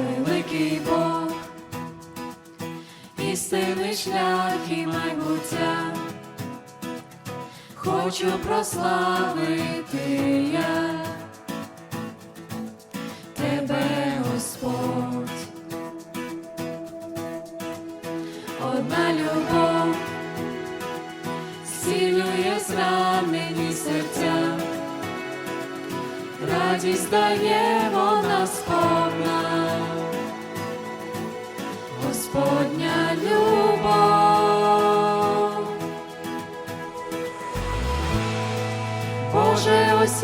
великий Бог, істинний шлях і майбуття, хочу прославити я тебе, Господь, одна любов зцілює зранені серця, радість дає вона сповна, Боже, ось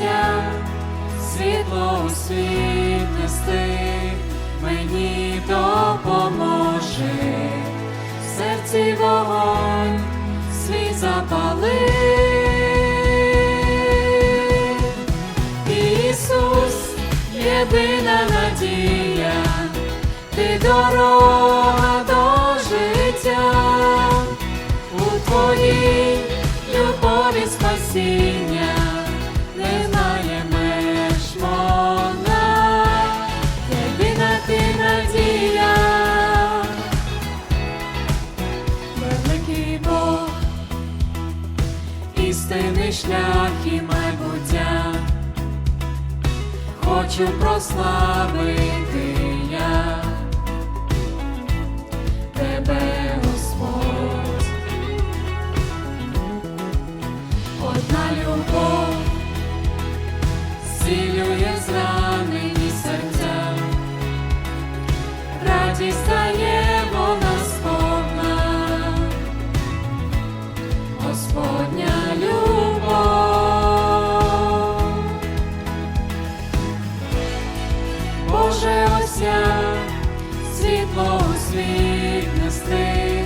світло у світ мені допоможи, в серці вогонь свій запали. Ісус, єдина надія, ти дорога істинний шлях і майбуття, хочу прославити я тебе, Господь. Одна любов зцілює зранені серця, радість дає вона сповна, Господня Боже, світло у світ нести,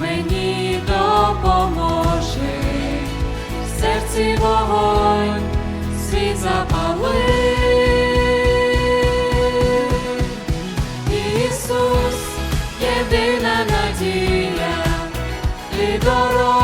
мені допоможи, в серці вогонь світ запали. Ісус, єдина надія і дорога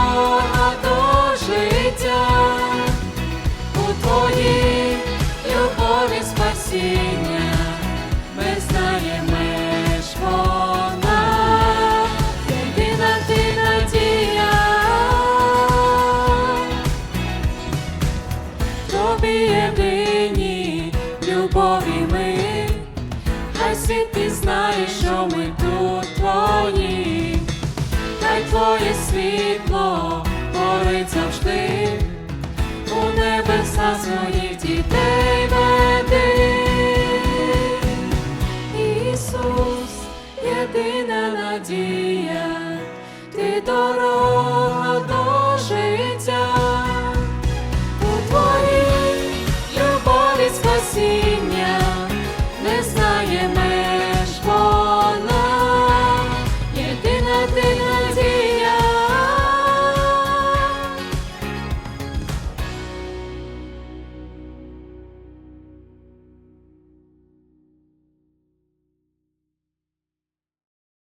любові ми, хай світ ти знаєш, що ми тут твої, хай твоє світло горить завжди, у небеса своїх дітей веди. Ісус, єдина надія, ти дорога до життя. see. Father.